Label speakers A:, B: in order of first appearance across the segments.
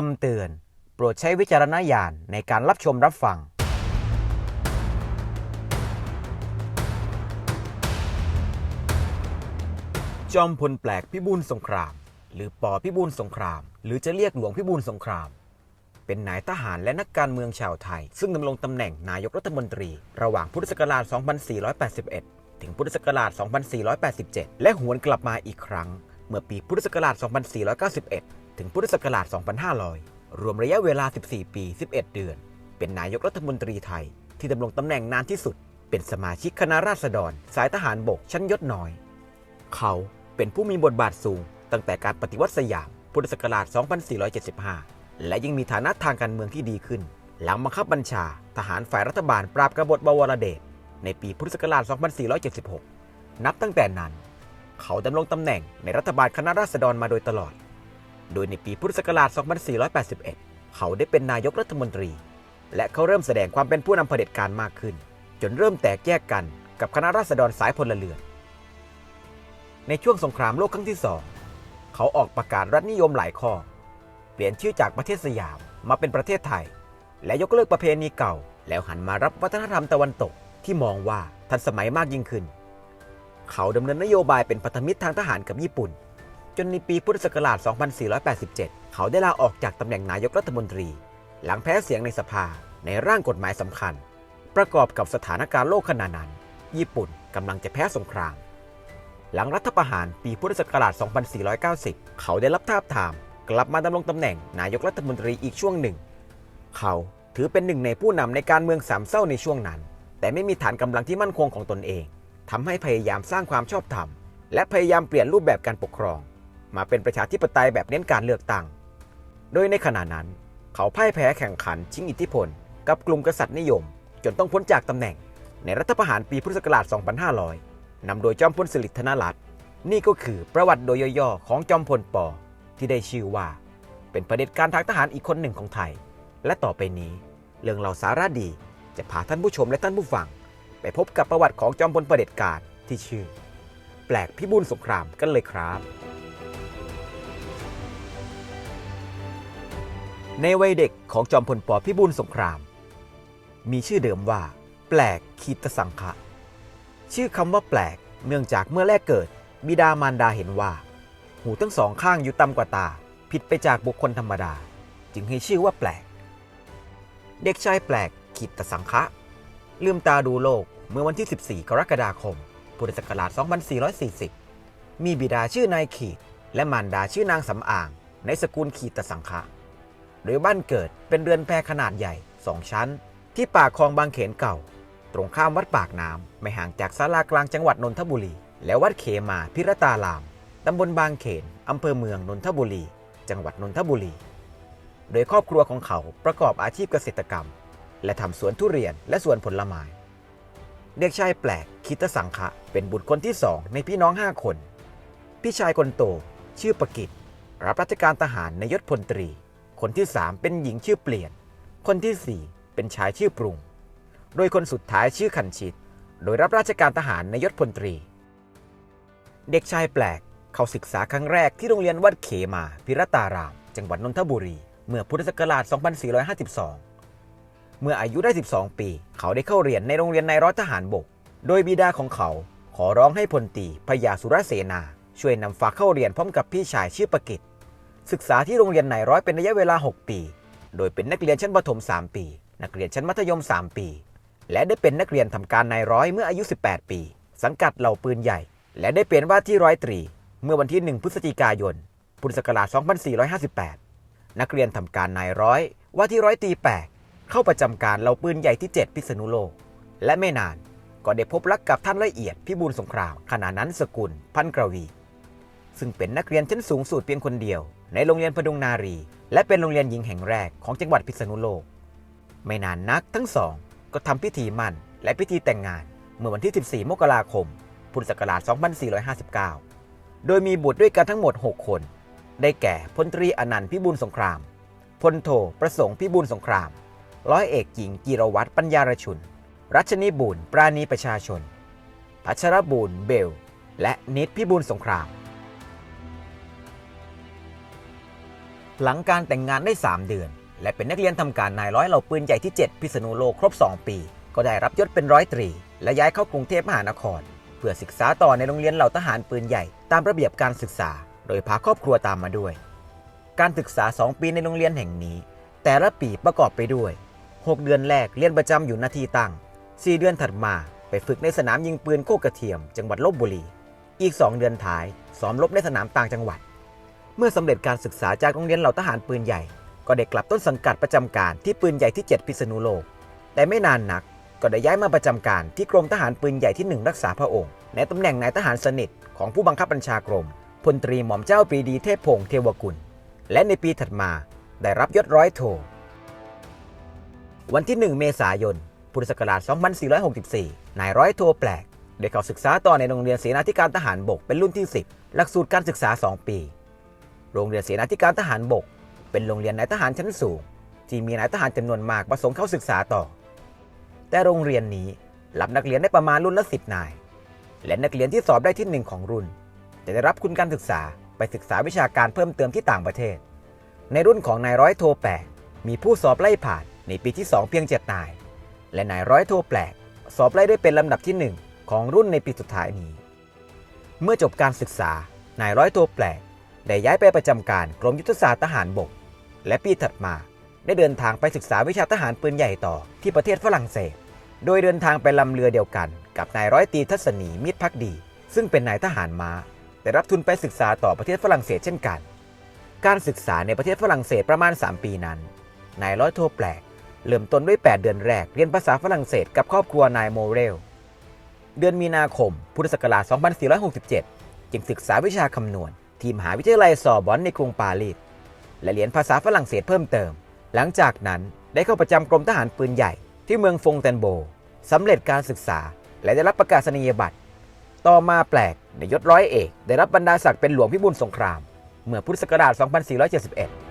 A: คำเตือน โปรดใช้วิจารณญาณในการรับชมรับฟัง จอมพลแปลกพิบูลสงคราม หรือปอพิบูลสงคราม หรือจะเรียกหลวงพิบูลสงคราม เป็นนายทหารและนักการเมืองชาวไทย ซึ่งดำรงตำแหน่งนายกรัฐมนตรี ระหว่างพุทธศักราช 2481 ถึงพุทธศักราช 2487 และหวนกลับมาอีกครั้ง เมื่อปีพุทธศักราช 2491 ถึงพุทธศักราช 2500 รวมระยะเวลา 14 ปี 11 เดือน เป็นนายกรัฐมนตรีไทย ที่ดำรงตำแหน่งนานที่สุด เป็นสมาชิกคณะราษฎร สายทหารบกชั้นยศน้อย เขาเป็นผู้มีบทบาทสูง ตั้งแต่การปฏิวัติสยาม พุทธศักราช 2475 และยังมีฐานะทางการเมืองที่ดีขึ้น หลังบังคับบัญชา ทหารฝ่ายรัฐบาลปราบกบฏบวรเดชในปีพุทธศักราช 2476 นับตั้งแต่นั้น เขาดำรงตำแหน่งในรัฐบาลคณะราษฎรมาโดยตลอด โดยในปีพุทธศักราช 2481 เขาได้เป็นนายกรัฐมนตรี และเขาเริ่มแสดงความเป็นผู้นำเผด็จการมากขึ้น จนเริ่มแตกแยกกันกับคณะราษฎรสายพลเรือน ในช่วงสงครามโลกครั้งที่สองเขาออกประกาศรัฐนิยมหลายข้อ เปลี่ยนชื่อจากประเทศสยามมาเป็นประเทศไทย และยกเลิกประเพณีเก่า แล้วหันมารับวัฒนธรรมตะวันตกที่มองว่าทันสมัยมากยิ่งขึ้น เขาดำเนินนโยบายเป็นพันธมิตรทางทหารกับญี่ปุ่น จนในปีพุทธศักราช 2487 เขาได้ลาออกจากตำแหน่งนายกรัฐมนตรี หลังแพ้เสียงในสภาในร่างกฎหมายสำคัญ ประกอบกับสถานการณ์โลกขณะนั้น ญี่ปุ่นกำลังจะแพ้สงคราม หลังรัฐประหารปีพุทธศักราช 2490 เขาได้รับทาบทาม กลับมาดำรงตำแหน่งนายกรัฐมนตรีอีกช่วงหนึ่ง เขาถือเป็นหนึ่งในผู้นำในการเมืองสามเศร้าในช่วงนั้น แต่ไม่มีฐานกำลังที่มั่นคงของตนเองทำให้พยายามสร้างความชอบธรรม และพยายามเปลี่ยนรูปแบบการปกครอง มาเป็นประชาธิปไตยแบบเน้นการเลือกตั้ง โดยในขณะนั้น เขาพ่ายแพ้แข่งขันชิงอิทธิพล กับกลุ่มกษัตริย์นิยม จนต้องพ้นจากตำแหน่ง ในรัฐประหารปีพุทธศักราช 2500 นำโดยจอมพลสฤษดิ์ธนรัตน์นี่ก็คือประวัติโดยย่อๆของจอมพลปอที่ได้ชื่อว่า เป็นประเด็จการทางทหารอีกคนหนึ่งของไทย และต่อไปนี้ เรื่องเราสาระดีจะพาท่านผู้ชมและท่านผู้ฟัง ไปพบกับประวัติของจอมพลประเด็จการที่ชื่อ แปลกพิบูลสงครามกันเลยครับ ในวัยเด็กของจอมพลปพิบูลสงคราม มีชื่อเดิมว่า แปลกคีตสังคะชื่อคำว่าแปลกเนื่องจากเมื่อแรกเกิด บิดามารดาเห็นว่า หูทั้งสองข้างอยู่ต่ำกว่าตา ผิดไปจากบุคคลธรรมดา จึงให้ชื่อว่าแปลก เด็กชายแปลกขีตสังคะลืมตาดูโลกเมื่อวันที่ 14 กรกฎาคม พุทธศักราช 2440 มีบิดาชื่อนายขีด และมารดาชื่อนางสำอาง ในสกุลขีตสังคะ โดยบ้านเกิดเป็นเรือนแพขนาดใหญ่สองชั้น ที่ปากคลองบางเขนเก่า ตรงข้ามวัดปากน้ำไม่ห่างจากศาลากลางจังหวัดนนทบุรี และวัดเขมาพิรตารามตำบลบางเขนอำเภอเมืองนนทบุรี จังหวัดนนทบุรี โดยครอบครัวของเขาประกอบอาชีพเกษตรกรรม และทำสวนทุเรียนและสวนผลไม้เด็กชายแปลกคิตสังคะเป็นบุตรคนที่สองในพี่น้องห้าคน พี่ชายคนโต ชื่อประกิตรับราชการทหารในยศพลตรี คนที่สามเป็นหญิงชื่อเปลี่ยน คนที่สี่เป็นชายชื่อปรุง โดยคนสุดท้ายชื่อขันชิต โดยรับราชการทหารในยศพลตรี เด็กชายแปลกเขาศึกษาครั้งแรกที่โรงเรียนวัดเขมาพิรตาราม จังหวัดนนทบุรี เมื่อพุทธศักราช 2452 เมื่ออายุได้ 12 ปี เขาได้เข้าเรียนในโรงเรียนนายร้อยทหารบก โดยบิดาของเขาขอร้องให้พลตรีพยาสุรเสนา ช่วยนำฝากเข้าเรียนพร้อมกับพี่ชายชื่อประกิต ศึกษาที่โรงเรียนนายร้อยเป็นระยะเวลา 6 ปี โดยเป็นนักเรียนชั้นประถม 3 ปี นักเรียนชั้นมัธยม 3 ปี และได้เป็นนักเรียนทำการนายร้อยเมื่ออายุ 18 ปี สังกัดเหล่าปืนใหญ่ และได้เป็นว่าที่ร้อยตรี เมื่อวันที่ 1 พฤศจิกายน พุทธศักราช 2458 นักเรียนทำการนายร้อยว่าที่ร้อยตรีแปกเข้าประจำการเหล่าปืนใหญ่ที่ 7 พิษณุโลก และไม่นานก็ได้พบรักกับท่านละเอียดพิบูลสงครามขณะนั้นสกุล พันกรวี ซึ่งเป็นนักเรียนชั้นสูงสุดเพียงคนเดียว ในโรงเรียนพดุงนารี และเป็นโรงเรียนหญิงแห่งแรกของจังหวัดพิษณุโลก ไม่นานนักทั้งสอง ก็ทำพิธีมั่น และพิธีแต่งงาน เมื่อวันที่ 14 มกราคม พุทธศักราช 2459 โดยมีบุตรด้วยกันทั้งหมด 6 คน ได้แก่พลตรีอนันต์พิบูลสงครามพลโทประสงค์พิบูลสงคราม ร้อยเอกหญิงกีรวัตรปัญญารชุน รัชนีบูรณ์ปราณีประชาชน พัชรบูรณ์เบล และนิดพิบูลสงคราม หลังการแต่งงานได้ 3 เดือน และเป็นนักเรียนทำการนายร้อยเหล่าปืนใหญ่ที่ 7 พิษณุโลกครบ 2 ปี ก็ได้รับยศเป็นร้อยตรี และย้ายเข้ากรุงเทพมหานคร เพื่อศึกษาต่อในโรงเรียนเหล่าทหารปืนใหญ่ตามระเบียบการศึกษา โดยพาครอบครัวตามมาด้วย การศึกษา 2 ปีในโรงเรียนแห่งนี้ แต่ละปีประกอบไปด้วย 6 เดือนแรกเรียนประจำอยู่นาที่ตั้ง 4 เดือนถัดมาไปฝึกในสนามยิงปืนโคกกระเทียม จังหวัดลบบุรี อีก 2 เดือนท้ายซ้อมรบในสนามต่างจังหวัด เมื่อสำเร็จการศึกษาจากโรงเรียนเหล่าทหารปืนใหญ่ ก็ได้กลับต้นสังกัดประจำการที่ปืนใหญ่ที่ 7 พิษณุโลก แต่ไม่นานนักก็ได้ย้ายมาประจำการที่กรมทหารปืนใหญ่ที่ 1 รักษาพระองค์ ในตำแหน่งนายทหารสนิทของผู้บังคับบัญชากรมพลตรีหม่อมเจ้าปรีดีเทพพงษ์เทวกุล และในปีถัดมาได้รับยศร้อยโท วันที่ 1 เมษายน พุทธศักราช 2464 นายร้อยโทแปลกได้เข้าศึกษาต่อในโรงเรียนเสนาธิการทหารบกเป็นรุ่นที่ 10 หลักสูตรการศึกษา 2 ปี โรงเรียนเสนาธิการทหารบก เป็นโรงเรียนนายทหารชั้นสูง ที่มีนายทหารจำนวนมากประสงค์เข้าศึกษาต่อ แต่โรงเรียนนี้รับนักเรียนได้ประมาณรุ่นละ10นาย และนักเรียนที่สอบได้ที่หนึ่งของรุ่น จะได้รับคุณการศึกษาไปศึกษาวิชาการเพิ่มเติมที่ต่างประเทศ ในรุ่นของนายร้อยโทแปลกมีผู้สอบไล่ผ่านในปีที่ 2 เพียง 7 นาย และนายร้อยโทแปลก สอบไล่ได้เป็นลำดับที่ 1 ของรุ่นในปีสุดท้ายนี้ เมื่อจบการศึกษานายร้อยโทแปลก ได้ย้ายไปประจำการกรมยุทธศาสตร์ทหารบก และปีถัดมา ได้เดินทางไปศึกษาวิชาทหารปืนใหญ่ต่อที่ประเทศฝรั่งเศส โดยเดินทางไปลำเรือเดียวกัน กับนายร้อยตีทัศนีมิตรพักดี ซึ่งเป็นนายทหารม้าได้รับทุนไปศึกษาต่อประเทศฝรั่งเศสเช่นกัน การศึกษาในประเทศฝรั่งเศสประมาณ 3 ปีนั้น นายร้อยโทแปลก เริ่มต้นด้วย 8 เดือนแรกเรียนภาษาฝรั่งเศสกับครอบครัวนายโมเรล เดือนมีนาคม พุทธศักราช 2467 จึงศึกษาวิชาคำนวณ ทีมหาวิทยาลัยซอบอนในกรุงปารีสและเรียนภาษาฝรั่งเศสเพิ่มเติม หลังจากนั้นได้เข้าประจำกรมทหารปืนใหญ่ที่เมืองฟงแตนโบสำเร็จการศึกษา และได้รับประกาศนียบัตร ต่อมาแปลกในยศร้อยเอกได้รับบรรดาศักดิ์เป็นหลวงพิบูลสงคราม เมื่อพุทธศักราช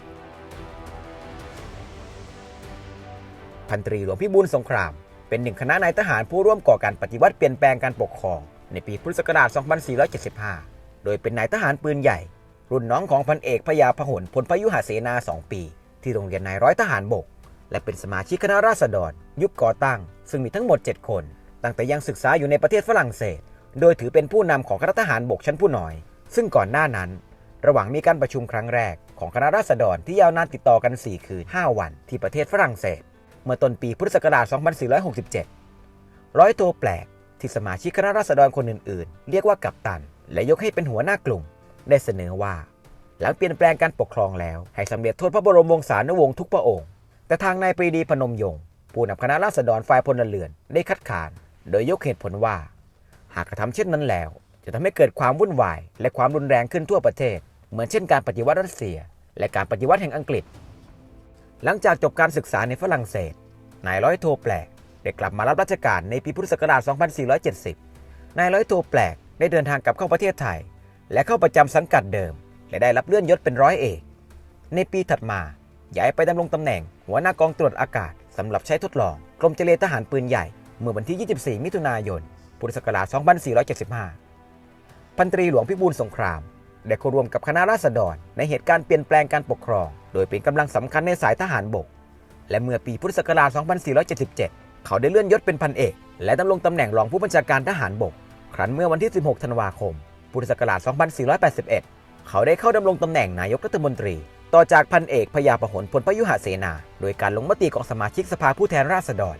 A: 2471 พันตรีหลวงพิบูลสงคราม เป็นหนึ่งคณะนายทหารผู้ร่วมก่อการปฏิวัติเปลี่ยนแปลงการปกครอง ในปีพุทธศักราช 2475 โดยเป็นนายทหารปืนใหญ่ รุ่นน้องของพันเอกพยาพหลพลพยุหเสนา 2 ปี ที่โรงเรียนนายร้อยทหารบก และเป็นสมาชิกคณะราษฎร ยุคก่อตั้ง ซึ่งมีทั้งหมด 7 คน ตั้งแต่ยังศึกษาอยู่ในประเทศฝรั่งเศส โดยถือเป็นผู้นำของคณะทหารบกชั้นผู้น้อย ซึ่งก่อนหน้านั้น ระหว่างมีการประชุมครั้งแรก ของคณะราษฎรที่ยาวนานติดต่อกัน 4 คืน 5 วัน ที่ประเทศฝรั่งเศส เมื่อต้นปีพุทธศักราช 2467 ร้อยโทแปลกที่สมาชิกคณะราษฎรคนอื่น ๆ เรียกว่ากัปตัน และยกให้เป็นหัวหน้ากลุ่ม ได้เสนอว่า หลังเปลี่ยนแปลงการปกครองแล้ว ให้สำเร็จโทษพระบรมวงศานุวงศ์ทุกพระองค์ แต่ทางนายปรีดีพนมยงค์ผู้นำคณะราษฎรฝ่ายพลเรือนได้คัดค้าน โดยยกเหตุผลว่า หากกระทำเช่นนั้นแล้ว จะทำให้เกิดความวุ่นวาย และความรุนแรงขึ้นทั่วประเทศ เหมือนเช่นการปฏิวัติรัสเซีย และการปฏิวัติแห่งอังกฤษ หลังจากจบการศึกษาในฝรั่งเศสนายร้อยโทแปลกได้กลับมารับราชการในปีพุทธศักราช 2470 นายร้อยโทแปลก ได้เดินทางกลับเข้าประเทศไทย และเข้าประจำสังกัดเดิม และได้รับเลื่อนยศเป็นร้อยเอก ในปีถัดมาย้ายไปดำรงตำแหน่ง หัวหน้ากองตรวจอากาศสำหรับใช้ทดลอง กรมเจรทหารปืนใหญ่ เมื่อวันที่ 24 มิถุนายน พุทธศักราช 2475 พันตรีหลวงพิบูลสงคราม ได้เข้าร่วมกับคณะราษฎร ในเหตุการณ์เปลี่ยนแปลงการปกครอง โดยเป็นกำลังสำคัญในสายทหารบก และเมื่อปีพุทธศักราช 2477 เขาได้เลื่อนยศเป็นพันเอก และดำรงตำแหน่งรองผู้บัญชาการทหารบก ครั้นเมื่อวันที่ 16 ธันวาคม พุทธศักราช 2481 เขาได้เข้าดำรงตำแหน่งนายกรัฐมนตรี ต่อจากพันเอกพยาพหลพลพยุหเสนา โดยการลงมติของสมาชิกสภาผู้แทนราษฎร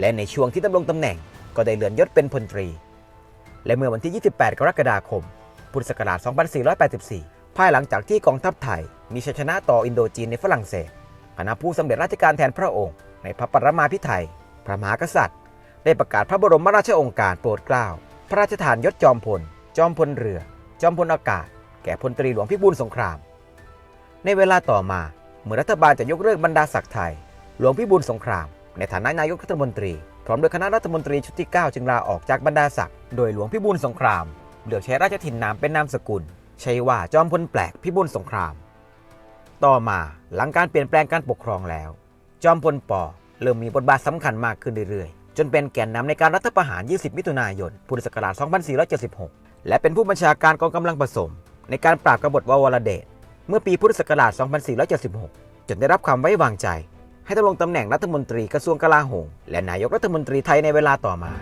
A: และในช่วงที่ดำรงตำแหน่งก็ได้เลื่อนยศเป็นพลตรี และเมื่อวันที่ 28 กรกฎาคม พุทธศักราช 2484 ภายหลังจากที่กองทัพไทย มีชัยชนะต่ออินโดจีนในฝรั่งเศสคณะผู้สำเร็จราชการแทนพระองค์ ในพระปรมาภิไธยพระมหากษัตริย์ ได้ประกาศพระบรมราชโองการโปรดเกล้า ระราชทานยศจอมพล จอมพลเรือ จอมพลอากาศ แก่พลตรีหลวงพิบูลสงคราม ในเวลาต่อมาเมื่อรัฐบาลจะยกเลิกบรรดาศักดิ์ไทย หลวงพิบูลสงคราม ในฐานะนายกรัฐมนตรี พร้อมด้วยคณะรัฐมนตรีชุดที่ 9 จึงลาออกจากบรรดาศักดิ์โดยหลวงพิบูลสงคราม เลือกใช้ราชถิ่นนามเป็นนามสกุล ใช้ว่าจอมพลแปลกพิบูลสงคราม ต่อมาหลังการเปลี่ยนแปลงการปกครองแล้ว จอมพลปอเริ่มมีบทบาทสำคัญมากขึ้นเรื่อยๆ จนเป็นแกนนำในการรัฐประหาร 20 มิถุนายน พุทธศักราช 2476 และเป็นผู้บัญชาการกองกำลังผสม ในการปราบกบฏววรเดช เมื่อปีพุทธศักราช 2476 จนได้รับความไว้วางใจ ให้ดำรงตำแหน่งรัฐมนตรีกระทรวงกลาโหม และนายกรัฐมนตรีไทยในเวลาต่อมา